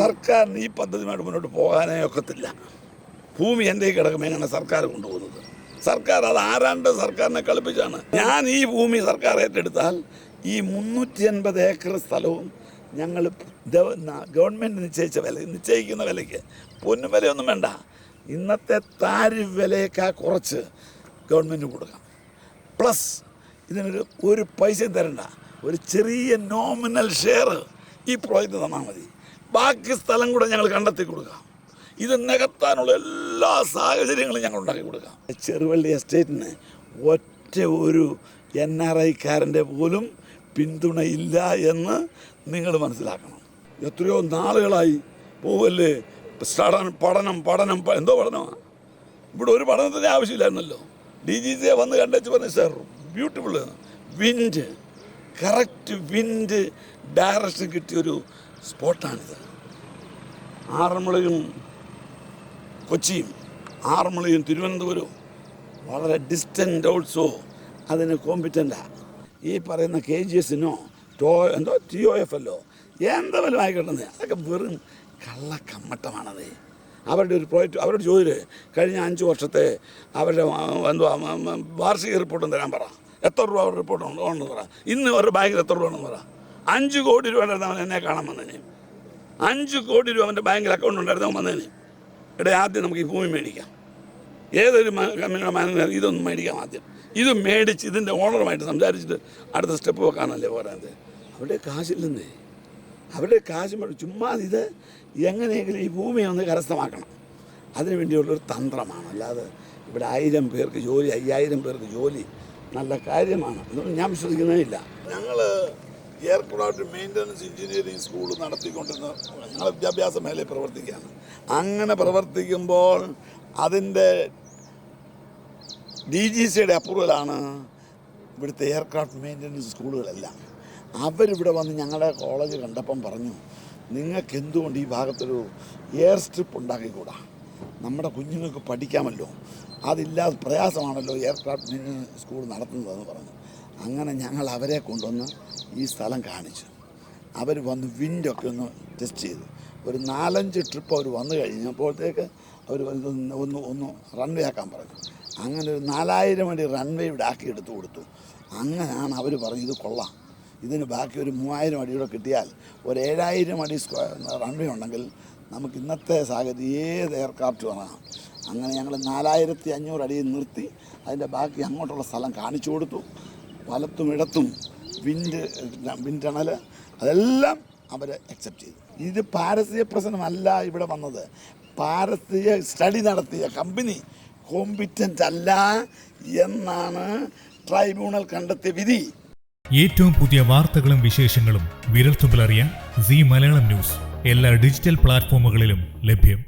സർക്കാരിന് ഈ പദ്ധതിയുമായിട്ട് മുന്നോട്ട് പോകാനേ ഒക്കത്തില്ല. ഭൂമി എന്റെ കിടക്കുമ്പോൾ എങ്ങനെ സർക്കാർ കൊണ്ടുപോകുന്നത്? സർക്കാർ അത് ആരാണ്ട് സർക്കാരിനെ കളിപ്പിച്ചാണ്. ഞാൻ ഈ ഭൂമി സർക്കാർ ഏറ്റെടുത്താൽ ഈ മുന്നൂറ്റി അൻപത് ഏക്കർ സ്ഥലവും ഞങ്ങൾ ഗവൺമെന്റ് നിശ്ചയിച്ച വില നിശ്ചയിക്കുന്ന വിലയ്ക്ക്. പൊന്നു വിലയൊന്നും വേണ്ട. ഇന്നത്തെ താരിഫ് വിലയേക്കാൾ കുറച്ച് ഗവൺമെന്റ് കൊടുക്കാം. പ്ലസ് ഇതിനൊരു ഒരു പൈസയും തരണ്ട. ഒരു ചെറിയ നോമിനൽ ഷെയർ ഈ പ്രോജക്റ്റ് തന്നാൽ മതി. ബാക്കി സ്ഥലം കൂടെ ഞങ്ങൾ കണ്ടെത്തി കൊടുക്കാം. ഇത് നികത്താനുള്ള എല്ലാ സാഹചര്യങ്ങളും ഞങ്ങൾ ഉണ്ടാക്കി കൊടുക്കാം. ചെറുവള്ളി എസ്റ്റേറ്റിന് ഒറ്റ ഒരു എൻ ആർ ഐക്കാരന്റെ പോലും പിന്തുണയില്ല എന്ന് നിങ്ങൾ മനസ്സിലാക്കണം. എത്രയോ നാളുകളായി പോവല്ലേ? പഠനം പഠനം പഠനം എന്തോ പഠനമാണ് ഇവിടെ ഒരു പഠനത്തിന്റെ ആവശ്യമില്ലായിരുന്നല്ലോ. ഡി ജി സിയെ വന്ന് കണ്ടേച്ച് പറഞ്ഞു sir beautiful wind correct wind direction കിട്ടിയൊരു സ്പോട്ടാണിത്. ആറന്മുളയും കൊച്ചിയും ആറന്മുളയും തിരുവനന്തപുരവും വളരെ ഡിസ്റ്റന്റ് ഓൾസോ അതിന് കോമ്പിറ്റന്റാണ് ഈ പറയുന്ന കെ ജി എസിനോ ടോ എന്തോ ടി ഒ എഫ് എല്ലോ എന്താ വല്ലതും അതൊക്കെ വെറും കള്ളക്കമ്മട്ടമാണത്. അവരുടെ ഒരു പ്രോജക്റ്റ് അവരോട് ചോദിച്ചു കഴിഞ്ഞ അഞ്ച് വർഷത്തെ അവരുടെ എന്തുവാ വാർഷിക റിപ്പോർട്ടും തരാൻ പറ. എത്ര രൂപ അവരുടെ റിപ്പോർട്ട് ഉണ്ട് ഉണ്ടെന്ന് പറ. ഇന്ന് അവരുടെ ബാങ്കിൽ എത്ര രൂപ ഉണ്ടെന്ന് പറ. അഞ്ച് കോടി രൂപ ഉണ്ടായിരുന്നു അവൻ എന്നെ കാണാൻ വന്നതിന്. അഞ്ച് കോടി രൂപ അവന്റെ ബാങ്കിൽ അക്കൗണ്ട് ഉണ്ടായിരുന്നു അവൻ വന്നതിന്. ഇവിടെ ആദ്യം നമുക്ക് ഈ ഭൂമി മേടിക്കാം. ഏതൊരു കമ്പനിയുടെ മാനേജർ ഇതൊന്നും മേടിക്കാം ആദ്യം. ഇത് മേടിച്ച് ഇതിന്റെ ഓണറുമായിട്ട് സംസാരിച്ചിട്ട് അടുത്ത സ്റ്റെപ്പ് വെക്കാനല്ലേ പോരാത്? അവിടെ കാശില്ലെന്നേ അവരുടെ കാശ് ചുമ്മാ ഇത് എങ്ങനെയെങ്കിലും ഈ ഭൂമിയെ ഒന്ന് കരസ്ഥമാക്കണം. അതിനു വേണ്ടിയുള്ളൊരു തന്ത്രമാണ്. അല്ലാതെ ഇവിടെ ആയിരം പേർക്ക് ജോലി അയ്യായിരം പേർക്ക് ജോലി നല്ല കാര്യമാണ്. ഇതൊന്നും ഞാൻ വിശ്വസിക്കുന്നേ ഇല്ല. ഞങ്ങൾ എയർക്രാഫ്റ്റ് മെയിന്റനൻസ് എഞ്ചിനീയറിംഗ് സ്കൂൾ നടത്തിക്കൊണ്ടിരുന്ന ഞങ്ങൾ വിദ്യാഭ്യാസ മേഖലയിൽ പ്രവർത്തിക്കുകയാണ്. അങ്ങനെ പ്രവർത്തിക്കുമ്പോൾ അതിന്റെ ഡി ജി സിയുടെ അപ്രൂവലാണ് ഇവിടുത്തെ എയർക്രാഫ്റ്റ് മെയിന്റനൻസ് സ്കൂളുകളെല്ലാം. അവരിവിടെ വന്ന് ഞങ്ങളുടെ കോളേജ് കണ്ടപ്പം പറഞ്ഞു നിങ്ങൾക്ക് എന്തുകൊണ്ട് ഈ ഭാഗത്തൊരു എയർ സ്ട്രിപ്പ് ഉണ്ടാക്കിക്കൂടാ? നമ്മുടെ കുഞ്ഞുങ്ങൾക്ക് പഠിക്കാമല്ലോ. അതില്ലാതെ പ്രയാസമാണല്ലോ എയർക്രാഫ്റ്റ് സ്കൂൾ നടത്തുന്നതെന്ന് പറഞ്ഞു. അങ്ങനെ ഞങ്ങൾ അവരെ കൊണ്ടുവന്ന് ഈ സ്ഥലം കാണിച്ചു. അവർ വന്ന് വിൻഡൊക്കെ ഒന്ന് ടെസ്റ്റ് ചെയ്തു. ഒരു നാലഞ്ച് ട്രിപ്പ് അവർ വന്നു കഴിഞ്ഞപ്പോഴത്തേക്ക് അവർ ഒന്ന് ഒന്ന് റൺവേ ആക്കാൻ പറഞ്ഞു. അങ്ങനെ ഒരു നാലായിരം അടി റൺവേ ഇവിടെ ആക്കി എടുത്തു കൊടുത്തു. അങ്ങനെയാണ് അവർ പറഞ്ഞു ഇത് കൊള്ളാം. ഇതിന് ബാക്കി ഒരു മൂവായിരം അടിയൂടെ കിട്ടിയാൽ ഒരു ഏഴായിരം അടി സ്ക്വയർ റൺവേ ഉണ്ടെങ്കിൽ നമുക്ക് ഇന്നത്തെ സാഹചര്യം ഏത് എയർക്രാഫ്റ്റ് വാങ്ങാം അങ്ങനെ ഞങ്ങൾ നാലായിരത്തി അഞ്ഞൂറ് അടിയിൽ നിർത്തി അതിന്റെ ബാക്കി അങ്ങോട്ടുള്ള സ്ഥലം കാണിച്ചു കൊടുത്തു. വലത്തും ഇടത്തും വിൻഡ് വിൻഡണൽ അതെല്ലാം അവർ അക്സെപ്റ്റ് ചെയ്തു. ഇത് പാരസ്യ പ്രശ്നമല്ല ഇവിടെ വന്നത്. പാരസ്യ സ്റ്റഡി നടത്തിയ കമ്പനി കോമ്പിറ്റന്റ് അല്ല എന്നാണ് ട്രൈബ്യൂണൽ കണ്ടെത്തിയ വിധി. ഏറ്റവും പുതിയ വാർത്തകളും വിശേഷങ്ങളും വിരൽത്തുമ്പിലറിയാൻ സി മലയാളം ന്യൂസ്. എല്ലാ ഡിജിറ്റൽ പ്ലാറ്റ്ഫോമുകളിലും ലഭ്യം.